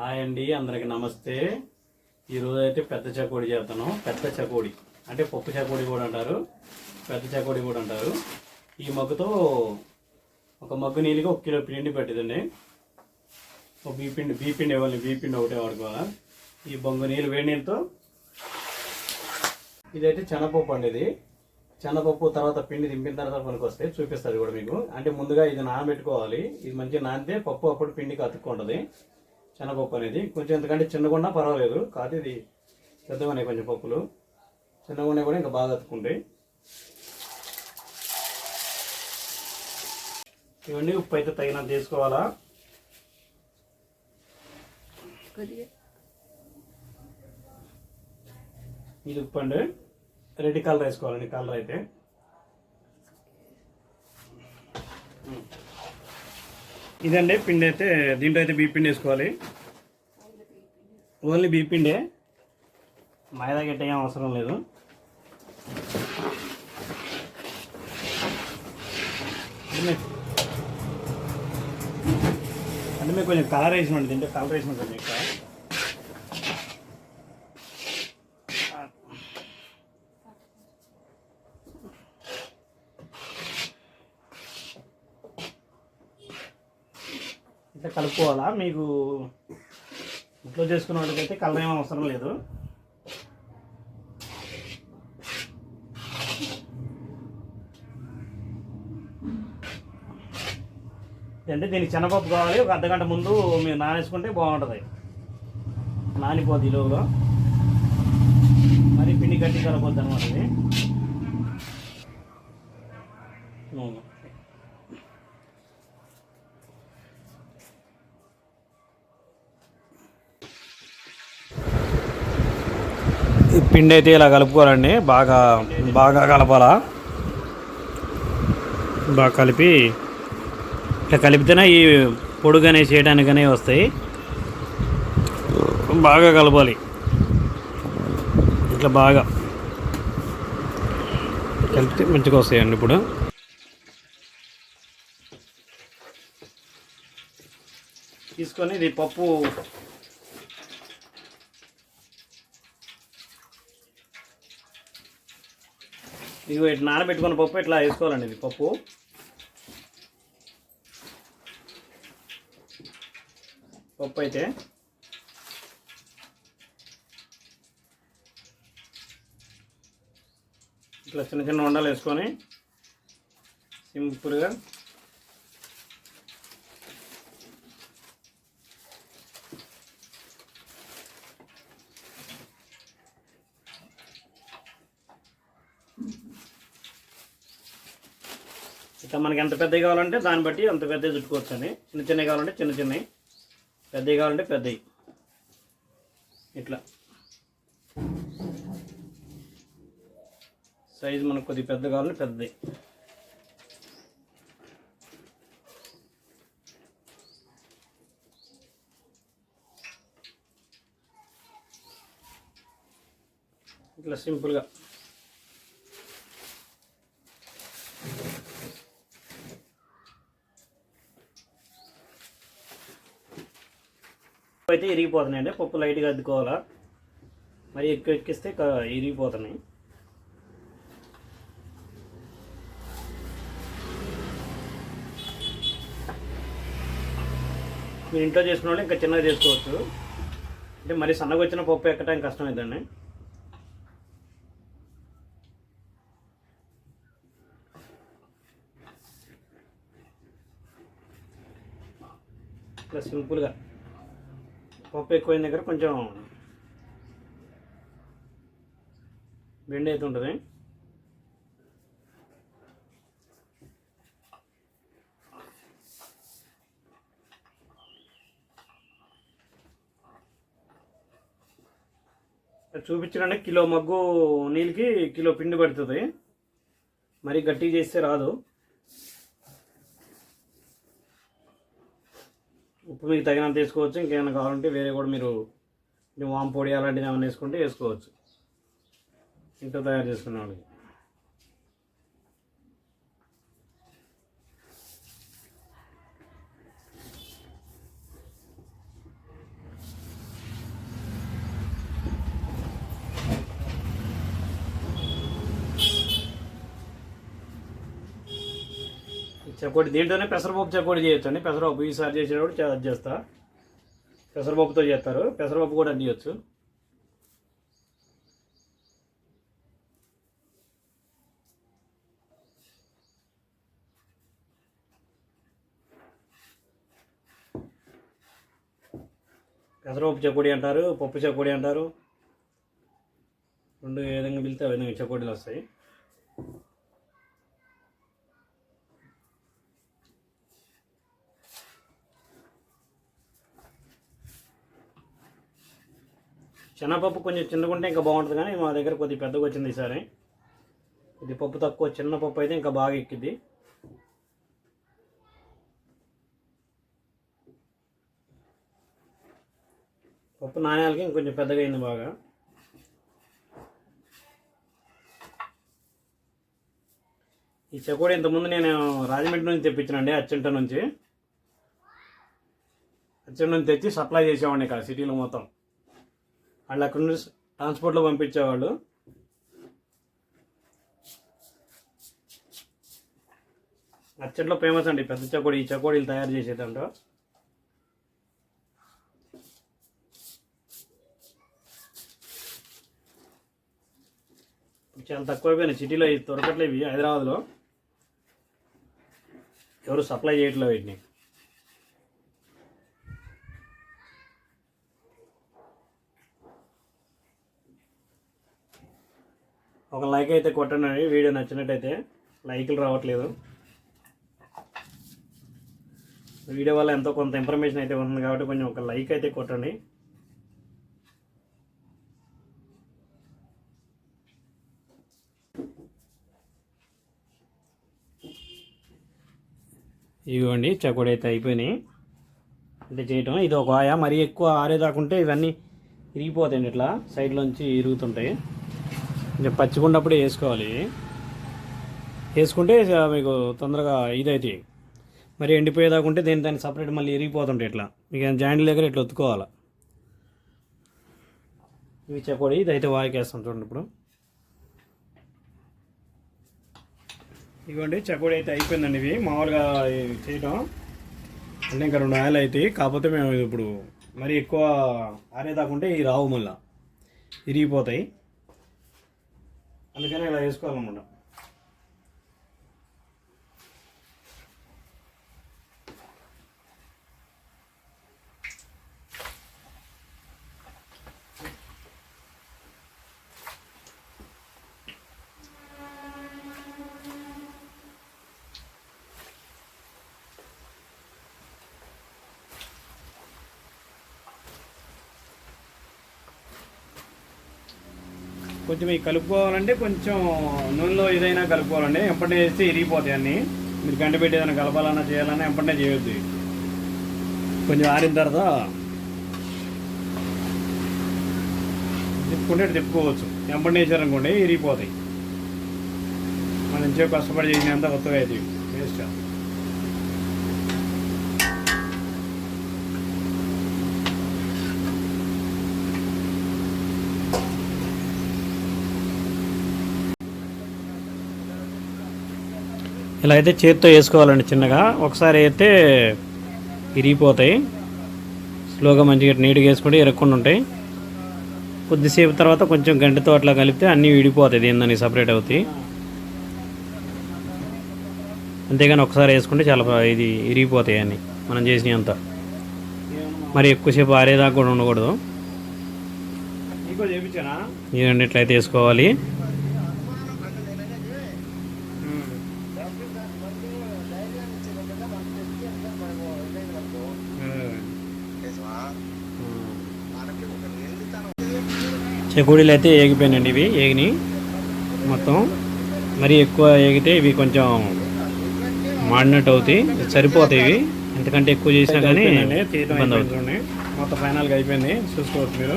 Hi అండి అందరికి నమస్తే. ఈరోజు అయితే పెద్ద చకోడి చేస్తాను. పెద్ద చకోడి. అంటే పప్పు చకోడి కూడా అంటారు. పెద్ద చకోడి కూడా అంటారు. ఈ మగ్గుతో ఒక మగ్గు నీళ్ళకి ఒక కిలో పిండి పెట్టిందండి. ఒక బీ పిండి ఇవ్వాలి. బీపిండి ఒకటే వాడుకోవాలా. ఈ బొంగు నీళ్ళు వేడి నీళ్ళతో. ఇదైతే శనగపప్పు అండి ఇది. శనగపప్పు తర్వాత పిండి దింపిన తర్వాత పనికి వస్తే కూడా మీకు. అంటే ముందుగా ఇది నానబెట్టుకోవాలి. ఇది మంచిగా నానితే పప్పు అప్పుడు పిండికి అతుక్కుంటుంది. శనగపప్పు అనేది. కొంచెం ఎందుకంటే చిన్నగా ఉన్నా పర్వాలేదు కాదు ఇది పెద్దగా ఉన్నాయి కొంచెం పప్పులు. చిన్నగా ఉన్నాయి కూడా ఇంకా బాగా అతుక్కుంటాయి. ఇవన్నీ ఉప్పు అయితే తగినంత తీసుకోవాలా ఇది ఉప్పు అండి. రెడ్ కలర్ వేసుకోవాలండి కలర్ అయితే. ఇదండి పిండి అయితే దీంట్లో అయితే బీపిండి వేసుకోవాలి. Only be పిండే. మైదా గట్ట ఏం అవసరం లేదు. అంటే మీకు- కొంచెం కలర్ వేసినట్టు దీంట్లో కలర్ వేసినట్టు కొంచెం ఎక్కువ. కలుపుకోవాలా? మీకు ఇంట్లో చేసుకున్న వాళ్ళకైతే కలర్ అవసరం లేదు. అంటే దీనికి శనగపప్పు కావాలి. ఒక అర్ధగంట ముందు మీరు నానేసుకుంటే బాగుంటుంది. నానిపోద్ది ఈలోగా మరి పిండి గట్టి కలపొద్దు అనమాట ఇది పిండి అయితే ఇలా కలుపుకోవాలండి. బాగా బాగా కలపాలా. బాగా కలిపి ఇట్లా కలిపితేనే ఈ పొడుగనే చేయడానికనే వస్తాయి. బాగా కలపాలి. ఇట్లా బాగా. కలిపితే మంచిగా వస్తాయండి ఇప్పుడు. తీసుకొని ఇది పప్పు ఇదిగో ఇట్లా నానబెట్టుకున్న పప్పు ఇట్లా వేసుకోవాలండి ఇది పప్పు. పప్పు అయితే. ఇట్లా చిన్న చిన్న వండలు వేసుకొని సింపుల్గా ఇట్లా మనకి ఎంత పెద్దవి కావాలంటే దాన్ని బట్టి అంత పెద్దవి చుట్టుకోవచ్చు అని చిన్న చిన్నవి కావాలంటే చిన్న చిన్నవి పెద్దవి కావాలంటే పెద్దవి. ఇట్లా. సైజు మనకు కొద్దిగా పెద్ద కావాలంటే పెద్దది. ఇట్లా సింపుల్గా. అయితే ఇరిగిపోతున్నాయండి. పప్పు లైట్గా అద్దుకోవాలా? మరి ఎక్కువ ఎక్కిస్తే ఇరిగిపోతున్నాయి. మీరు ఇంట్లో చేసుకున్న వాళ్ళు ఇంకా చిన్నగా చేసుకోవచ్చు. అంటే మరి సన్నగా వచ్చిన పప్పు ఎక్కడానికి కష్టం అవుతుంది సింపుల్గా పప్పు ఎక్కువైన దగ్గర కొంచెం బెండ్ అవుతుంటుంది ఉంటుంది చూపించడానికి కిలో మగ్గు నీళ్ళకి కిలో పిండి పడుతుంది. మరి గట్టిగా చేస్తే రాదు. ఉప్పు మీకు తగినంత వేసుకోవచ్చు. ఇంకేమైనా కావాలంటే వేరే కూడా మీరు వామ్ పొడి అలాంటివి ఏమైనా వేసుకుంటే వేసుకోవచ్చు. ఇంట్లో తయారు చేసుకునే వాళ్ళకి. చకోటి దీంట్లోనే పెసరపప్పు చకోటి చేయొచ్చు అండి పెసరపప్పు ఈసారి చేసేటప్పుడు అది చేస్తా. పెసరపప్పుతో చేస్తారు. పెసరపప్పు కూడా అందియచ్చు. పెసరపప్పు చకోడి అంటారు పప్పు చకోడి అంటారు. రెండు ఏ విధంగా పిలితే ఆ విధంగా చకోడీలు వస్తాయి. శనగపప్పు కొంచెం చిన్నగుంటే ఇంకా బాగుంటుంది కానీ మా దగ్గర కొద్దిగా పెద్దగా వచ్చింది ఈసారి. ఇది పప్పు తక్కువ చిన్న పప్పు అయితే ఇంకా బాగా ఎక్కిద్ది. పప్పు నాణ్యాలకి ఇంకొంచెం పెద్దగా అయింది బాగా. ఈ చకోడీ ఇంతకుముందు నేను రాజమండ్రి నుంచి తెప్పించానండి అచ్చంట నుంచి. అచ్చంట నుంచి తెచ్చి సప్లై చేసేవాడిని ఇక్కడ సిటీలో మొత్తం. అండ్ అక్కడ నుంచి ట్రాన్స్పోర్ట్లో పంపించేవాళ్ళు. అచ్చట్లో ఫేమస్ అండి పెద్ద చకోడీ ఈ చకోడీలు తయారు చేసేదంట చాలా తక్కువ అయిపోయినాయి. సిటీలో ఇది హైదరాబాద్లో. ఎవరు సప్లై చేయట్లేదు వీటిని. ఒక లైక్ అయితే కొట్టండి వీడియో నచ్చినట్టయితే లైకులు రావట్లేదు. వీడియో వల్ల ఎంతో కొంత ఇన్ఫర్మేషన్ అయితే ఉంటుంది కాబట్టి కొంచెం ఒక లైక్ అయితే కొట్టండి. ఇవ్వండి చకోడి అయితే అయిపోయినాయి. అంటే చేయటం. ఇది ఒక ఆయా. మరీ ఎక్కువ ఆరేదాకుంటే ఇవన్నీ ఇరిగిపోతాయండి ఇట్లా. సైడ్లోంచి ఇరుగుతుంటాయి. కొంచెం పచ్చిగున్నప్పుడే వేసుకోవాలి. వేసుకుంటే మీకు తొందరగా ఇదైతే. మరి ఎండిపోయేదాకా ఉంటే దేని దాన్ని సపరేట్ మళ్ళీ ఇరిగిపోతుంటాయి ఇట్లా. మీకు జాయింట్ దగ్గర ఇట్లా ఒత్తుకోవాలి. ఇవి చెకోడి ఇదైతే వాయికేస్తాం చూడండి ఇప్పుడు. ఇవ్వండి చకోడి అయితే అయిపోయిందండి ఇవి. మామూలుగా చేయటం. అంటే ఇంకా రెండు ఆయిల్ అవుతాయి కాకపోతే మేము ఇప్పుడు మరి ఎక్కువ ఆరేదాకుంటే ఇవి రావు మళ్ళీ. ఇరిగిపోతాయి. అందుకని ఇలా వేసుకోవాలన్నమాట కొంచెం ఇవి కలుపుకోవాలంటే కొంచెం నూనెలో ఏదైనా కలుపుకోవాలండి. ఎంపటే వేస్తే ఇరిగిపోతాయి అన్నీ. మీరు గంట పెట్టి ఏదైనా కలపాలన్నా చేయాలన్నా ఎంపటనే చేయొద్దు. కొంచెం ఆరిన తర్వాత తిప్పుకుంటే ఇటు తిప్పుకోవచ్చు. ఎంపటనే వేసారనుకోండి ఇరిగిపోతాయి. మనం ఎంతో కష్టపడి చేసినంత కొత్తగా అవుతాయి. వేస్ట్ ఇలా అయితే చేతితో వేసుకోవాలండి చిన్నగా. ఒకసారి అయితే ఇరిగిపోతాయి స్లోగా మంచిగా నీట్గా వేసుకుంటే ఇరగకుండా ఉంటాయి. కొద్దిసేపు తర్వాత కొంచెం గంటతో అట్లా కలిపితే అన్నీ విడిపోతాయి. దీని సపరేట్ అవుతాయి. అంతేగాని ఒకసారి వేసుకుంటే చాలా ఇది ఇరిగిపోతాయి అన్నీ. మనం చేసినవి అంతా మరి ఎక్కువసేపు ఆరేదాకా కూడా ఉండకూడదు. ఈ రెండిట్లయితే వేసుకోవాలి. చెకోడీలు అయితే ఏగిపోయినండి ఇవి ఏగినాయి మొత్తం. మరి ఎక్కువ ఏగితే ఇవి కొంచెం మాడినట్టు అవుతాయి సరిపోతాయి ఇవి. ఎందుకంటే ఎక్కువ చేసినా కానీ ఇబ్బంది అవుతుంది. మొత్తం ఫైనల్గా అయిపోయింది. చూసుకోవచ్చు మీరు.